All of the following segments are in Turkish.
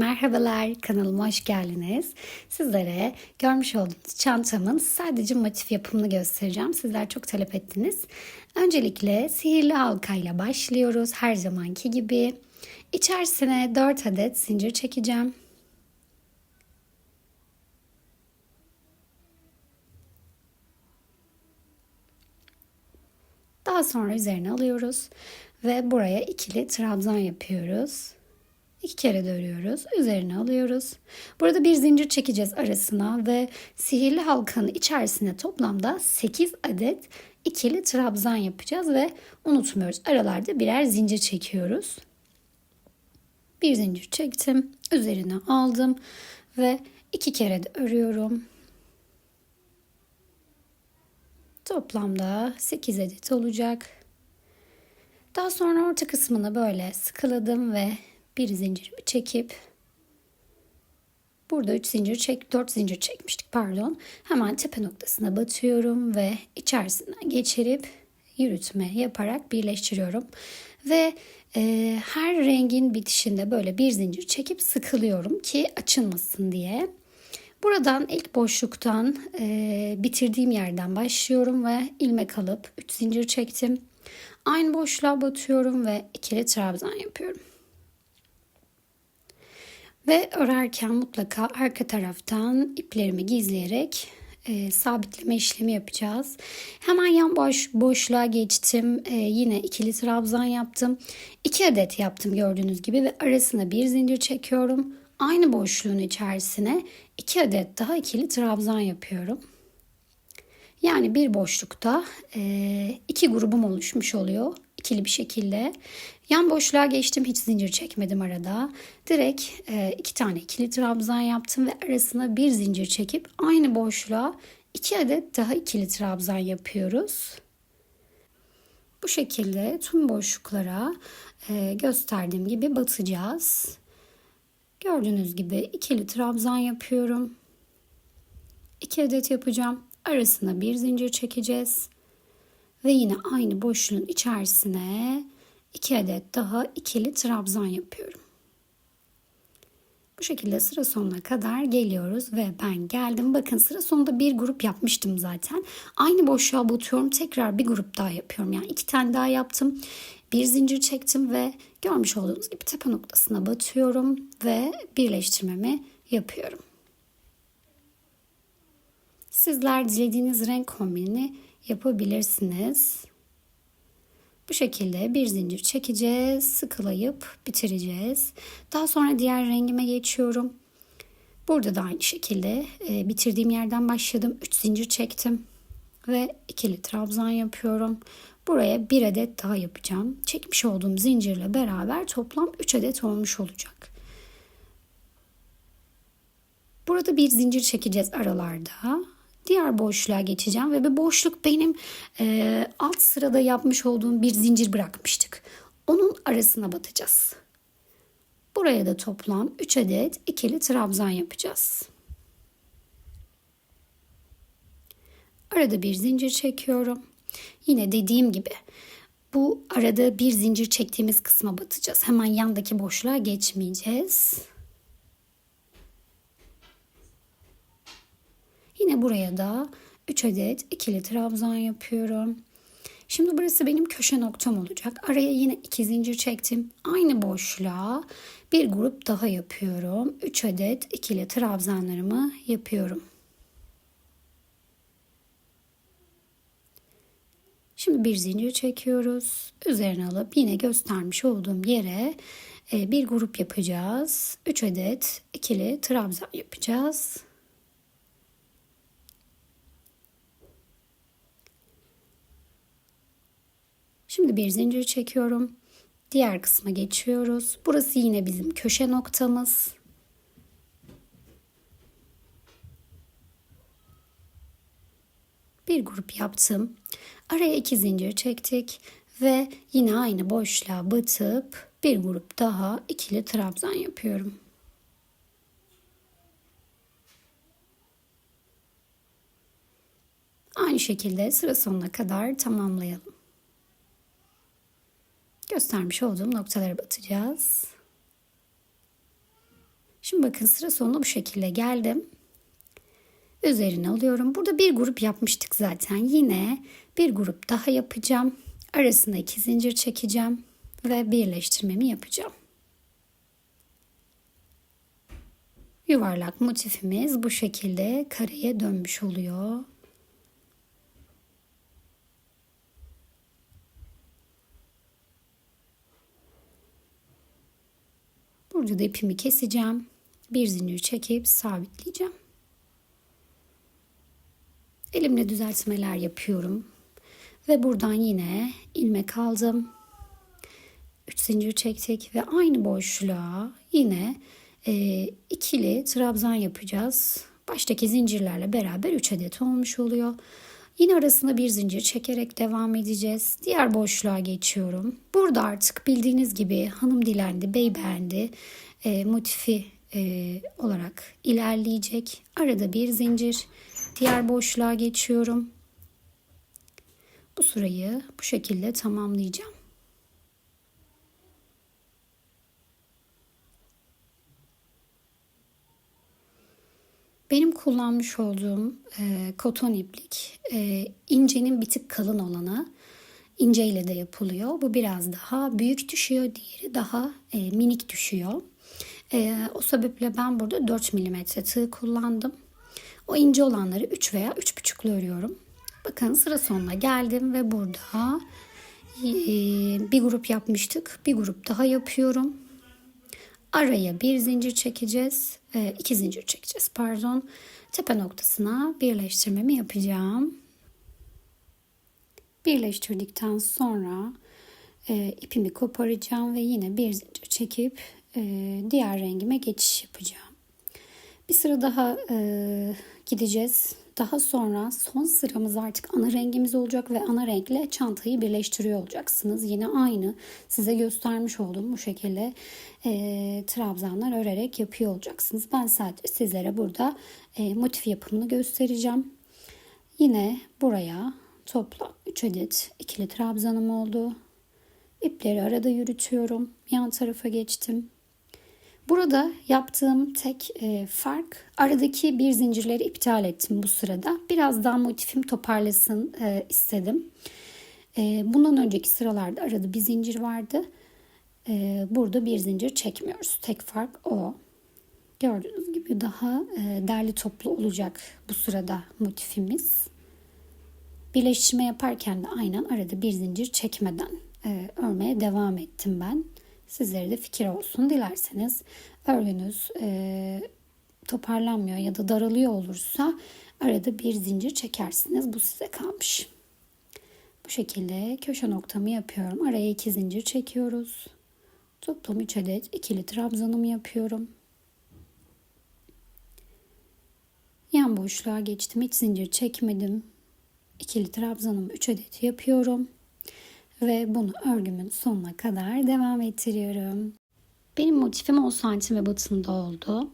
Merhabalar, kanalıma hoş geldiniz. Sizlere görmüş olduğunuz çantamın sadece motif yapımını göstereceğim. Sizler çok talep ettiniz. Öncelikle sihirli halkayla başlıyoruz. Her zamanki gibi. İçerisine 4 adet zincir çekeceğim. Daha sonra üzerine alıyoruz ve buraya ikili trabzan yapıyoruz. İki kere dörüyoruz. Üzerine alıyoruz. Burada bir zincir çekeceğiz arasına ve sihirli halkanın içerisine toplamda 8 adet ikili trabzan yapacağız ve unutmuyoruz. Aralarda birer zincir çekiyoruz. Bir zincir çektim. Üzerine aldım ve iki kere de örüyorum. Toplamda 8 adet olacak. Daha sonra orta kısmını böyle sıkıladım ve bir zincirimi çekip burada 3 zincir çek 4 zincir çekmiştik pardon. Hemen tepe noktasına batıyorum ve içerisinden geçirip yürütme yaparak birleştiriyorum. Ve e, her rengin bitişinde böyle bir zincir çekip sıkılıyorum ki açılmasın diye. Buradan ilk boşluktan e, bitirdiğim yerden başlıyorum ve ilmek alıp 3 zincir çektim. Aynı boşluğa batıyorum ve ikili trabzan yapıyorum. Ve örerken mutlaka arka taraftan iplerimi gizleyerek e, sabitleme işlemi yapacağız. Hemen yan boş boşluğa geçtim. E, yine ikili trabzan yaptım. 2 adet yaptım gördüğünüz gibi ve arasına bir zincir çekiyorum. Aynı boşluğun içerisine 2 adet daha ikili trabzan yapıyorum. Yani bir boşlukta e, iki grubum oluşmuş oluyor ikili bir şekilde. Yan boşluğa geçtim hiç zincir çekmedim arada. Direkt e, iki tane ikili trabzan yaptım ve arasına bir zincir çekip aynı boşluğa iki adet daha ikili trabzan yapıyoruz. Bu şekilde tüm boşluklara e, gösterdiğim gibi batacağız. Gördüğünüz gibi ikili trabzan yapıyorum. 2 adet yapacağım. Arasına bir zincir çekeceğiz. Ve yine aynı boşluğun içerisine 2 adet daha ikili trabzan yapıyorum. Bu şekilde sıra sonuna kadar geliyoruz ve ben geldim. Bakın sıra sonunda bir grup yapmıştım zaten. Aynı boşluğa batıyorum. Tekrar bir grup daha yapıyorum. Yani iki tane daha yaptım. Bir zincir çektim ve görmüş olduğunuz gibi tepe noktasına batıyorum ve birleştirmemi yapıyorum. Sizler dilediğiniz renk kombinini yapabilirsiniz. Bu şekilde bir zincir çekeceğiz, sıkılayıp bitireceğiz. Daha sonra diğer rengime geçiyorum. Burada da aynı şekilde e, bitirdiğim yerden başladım. 3 zincir çektim ve ikili trabzan yapıyorum. Buraya bir adet daha yapacağım. Çekmiş olduğum zincirle beraber toplam 3 adet olmuş olacak. Burada bir zincir çekeceğiz aralarda diğer boşluğa geçeceğim ve bu boşluk benim e, alt sırada yapmış olduğum bir zincir bırakmıştık. Onun arasına batacağız. Buraya da toplam 3 adet ikili trabzan yapacağız. Arada bir zincir çekiyorum. Yine dediğim gibi bu arada bir zincir çektiğimiz kısma batacağız. Hemen yandaki boşluğa geçmeyeceğiz. Yine buraya da 3 adet ikili trabzan yapıyorum. Şimdi burası benim köşe noktam olacak. Araya yine iki zincir çektim. Aynı boşluğa bir grup daha yapıyorum. 3 adet ikili trabzanlarımı yapıyorum. Şimdi bir zincir çekiyoruz. Üzerine alıp yine göstermiş olduğum yere e, bir grup yapacağız. 3 adet ikili trabzan yapacağız. Şimdi bir zincir çekiyorum. Diğer kısma geçiyoruz. Burası yine bizim köşe noktamız. Bir grup yaptım. Araya iki zincir çektik ve yine aynı boşluğa batıp bir grup daha ikili trabzan yapıyorum. Aynı şekilde sıra sonuna kadar tamamlayalım göstermiş olduğum noktalara batacağız. Şimdi bakın sıra sonuna bu şekilde geldim. Üzerine alıyorum. Burada bir grup yapmıştık zaten. Yine bir grup daha yapacağım. Arasına iki zincir çekeceğim ve birleştirmemi yapacağım. Yuvarlak motifimiz bu şekilde kareye dönmüş oluyor. Burada da ipimi keseceğim. Bir zincir çekip sabitleyeceğim. Elimle düzeltmeler yapıyorum. Ve buradan yine ilmek aldım. 3 zincir çektik ve aynı boşluğa yine e, ikili trabzan yapacağız. Baştaki zincirlerle beraber 3 adet olmuş oluyor. Yine arasında bir zincir çekerek devam edeceğiz. Diğer boşluğa geçiyorum. Burada artık bildiğiniz gibi hanım dilendi, bey beğendi e, motifi e, olarak ilerleyecek. Arada bir zincir. Diğer boşluğa geçiyorum. Bu sırayı bu şekilde tamamlayacağım. Benim kullanmış olduğum e, koton iplik e, incenin bir tık kalın olanı ince ile de yapılıyor. Bu biraz daha büyük düşüyor, diğeri daha e, minik düşüyor. E, o sebeple ben burada 4 mm tığ kullandım. O ince olanları 3 veya 3,5'lu örüyorum. Bakın sıra sonuna geldim ve burada e, bir grup yapmıştık. Bir grup daha yapıyorum. Araya bir zincir çekeceğiz. E, iki zincir çekeceğiz pardon. Tepe noktasına birleştirmemi yapacağım. Birleştirdikten sonra e, ipimi koparacağım ve yine bir zincir çekip e, diğer rengime geçiş yapacağım. Bir sıra daha e, gideceğiz. Daha sonra son sıramız artık ana rengimiz olacak ve ana renkle çantayı birleştiriyor olacaksınız. Yine aynı size göstermiş olduğum bu şekilde e, trabzanlar örerek yapıyor olacaksınız. Ben sadece sizlere burada e, motif yapımını göstereceğim. Yine buraya toplam 3 adet ikili trabzanım oldu. İpleri arada yürütüyorum. Yan tarafa geçtim. Burada yaptığım tek e, fark aradaki bir zincirleri iptal ettim bu sırada. Biraz daha motifim toparlasın e, istedim. E, bundan önceki sıralarda arada bir zincir vardı. E, burada bir zincir çekmiyoruz. Tek fark o. Gördüğünüz gibi daha e, derli toplu olacak bu sırada motifimiz. Birleştirme yaparken de aynen arada bir zincir çekmeden e, örmeye devam ettim ben. Sizlere de fikir olsun dilerseniz örgünüz e, toparlanmıyor ya da daralıyor olursa arada bir zincir çekersiniz. Bu size kalmış. Bu şekilde köşe noktamı yapıyorum. Araya iki zincir çekiyoruz. Toplam 3 adet ikili trabzanımı yapıyorum. Yan boşluğa geçtim. Hiç zincir çekmedim. İkili trabzanımı 3 adet yapıyorum. Ve bunu örgümün sonuna kadar devam ettiriyorum. Benim motifim 10 santim ve batında oldu.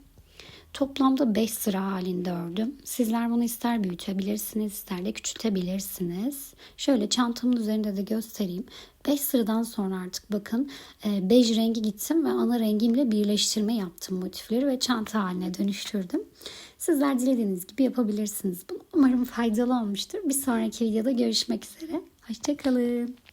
Toplamda 5 sıra halinde ördüm. Sizler bunu ister büyütebilirsiniz, ister de küçültebilirsiniz. Şöyle çantamın üzerinde de göstereyim. 5 sıradan sonra artık bakın e, bej rengi gittim ve ana rengimle birleştirme yaptım motifleri ve çanta haline dönüştürdüm. Sizler dilediğiniz gibi yapabilirsiniz bunu. Umarım faydalı olmuştur. Bir sonraki videoda görüşmek üzere. Hoşçakalın.